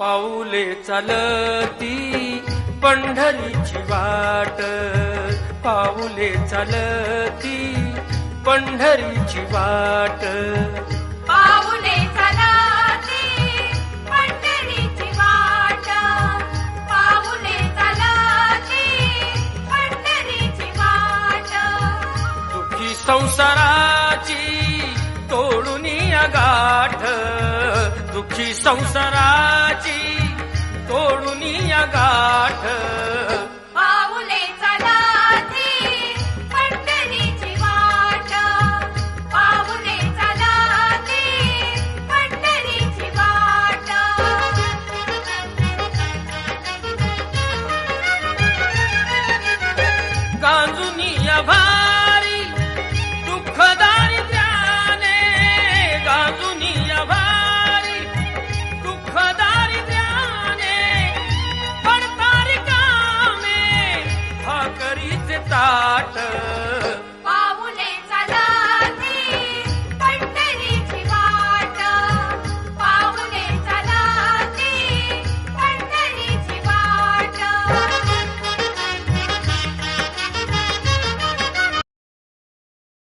पाऊले चालती पंढरीची वाट. पाऊले चालती पंढरीची वाट. पाऊले चालती पंढरीची वाट. पाऊले चालती पंढरीची वाट. दुखी संसाराची दुखी संसाराची तोडून गाठ ताट